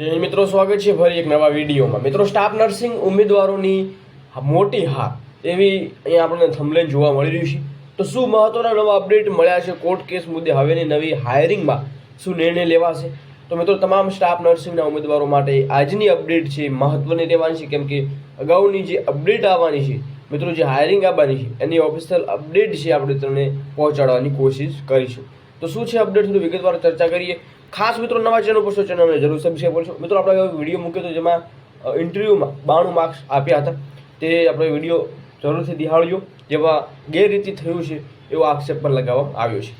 જય મિત્રો, સ્વાગત છે ફરી એક નવા વિડીયોમાં. મિત્રો, સ્ટાફ નર્સિંગ ઉમેદવારોની મોટી હાર. એવી અહીંયા આપણને થંબલેન જોવા મળી રહ્યું છે. તો શું મહત્વના નવા અપડેટ મળ્યા છે? કોર્ટ કેસ મુદ્દે હવેની નવી હાયરિંગમાં શું નિર્ણય લેવાશે? તો મિત્રો, તમામ સ્ટાફ નર્સિંગના ઉમેદવારો માટે આજની અપડેટ છે, મહત્વની રહેવાની છે. કેમ કે અગાઉની જે અપડેટ આવવાની છે, મિત્રો, જે હાયરિંગ આવવાની છે, એની ઓફિશિયલ અપડેટ છે આપણે તમને પહોંચાડવાની કોશિશ કરીશું. તો શું છે અપડેટ થોડું વિગતવાર ચર્ચા કરીએ. ખાસ મિત્રો નવા ચેનલ પર ચેનલને જરૂર સબસ્ક્રાઈબ કરશો મિત્રો, આપણે વીડિયો મૂક્યો હતો જેમાં ઇન્ટરવ્યૂમાં બાણું માર્ક્સ આપ્યા હતા. તે આપણે વીડિયો જરૂરથી દિહાળ્યો જેમાં ગેરરીતિ થયું છે એવો આક્ષેપ પણ લગાવવામાં આવ્યો છે.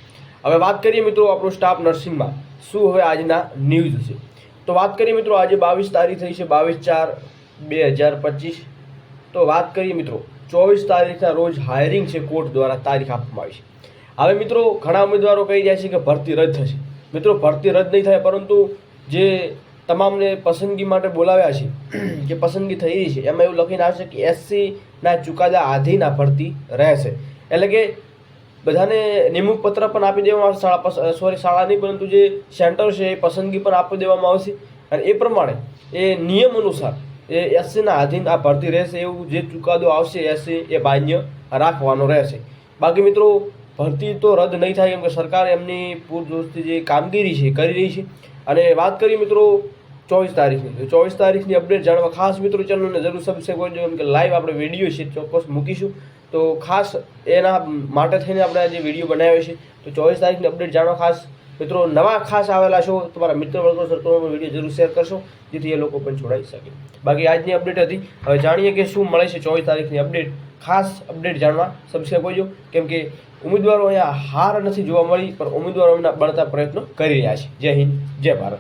હવે વાત કરીએ મિત્રો આપણું સ્ટાફ નર્સિંગમાં શું હવે આજના ન્યૂઝ છે તો વાત કરીએ મિત્રો, આજે બાવીસ તારીખ થઈ છે, બાવીસ ચાર બે હજાર પચીસ. તો વાત કરીએ મિત્રો, ચોવીસ તારીખના રોજ હાયરિંગ છે કોર્ટ દ્વારા તારીખ આપવામાં આવી છે. હવે મિત્રો, ઘણા ઉમેદવારો કહી રહ્યા છે કે ભરતી રદ થશે. મિત્રો, ભરતી રદ નહીં થાય, પરંતુ જે તમામને પસંદગી માટે બોલાવ્યા છે, જે પસંદગી થઈ રહી છે, એમાં એવું લખીને આવશે કે એસસીના ચુકાદા આધીન આ ભરતી રહેશે. એટલે કે બધાને નિમણૂક પત્ર પણ આપી દેવામાં આવશે, શાળા સોરી શાળા નહીં, પરંતુ જે સેન્ટર છે એ પસંદગી પણ આપી દેવામાં આવશે. અને એ પ્રમાણે એ નિયમ અનુસાર એ એસસીના આધીન આ ભરતી રહેશે, એવું જે ચુકાદો આવશે એસસી એ બાન્ય રાખવાનો રહેશે. બાકી મિત્રો ભરતી તો રદ નહીં થાય કેમ કે સરકાર એમની પૂરજોશથી જે કામગીરી છે કરી રહી છે. અને વાત કરીએ મિત્રો ચોવીસ તારીખની ચોવીસ તારીખની અપડેટ જાણવા ખાસ મિત્રો ચેનલને જરૂર સબસ્ક્રાઈબ કરજો કેમ કે લાઈવ આપણે વીડિયો છે ચોક્કસ મૂકીશું. તો ખાસ એના માટે થઈને આપણે આજે વીડિયો બનાવ્યો છે. તો ચોવીસ તારીખની અપડેટ જાણવા ખાસ મિત્રો નવા ખાસ આવેલા છો તમારા મિત્ર વર્ગો સર્કલમાં વીડિયો જરૂર શેર કરશો, જેથી એ લોકો પણ જોડાઈ શકે. બાકી આજની અપડેટ હતી. હવે જાણીએ કે શું મળે છે ચોવીસ તારીખની અપડેટ. ખાસ અપડેટ જાણવા સબસ્ક્રાઈબ કરજો. કેમ કે ઉમેદવારો અહીંયા હાર નથી જોવા મળી, પણ ઉમેદવારો એમના બળતા પ્રયત્નો કરી રહ્યા છે. જય હિન્દ, જય ભારત.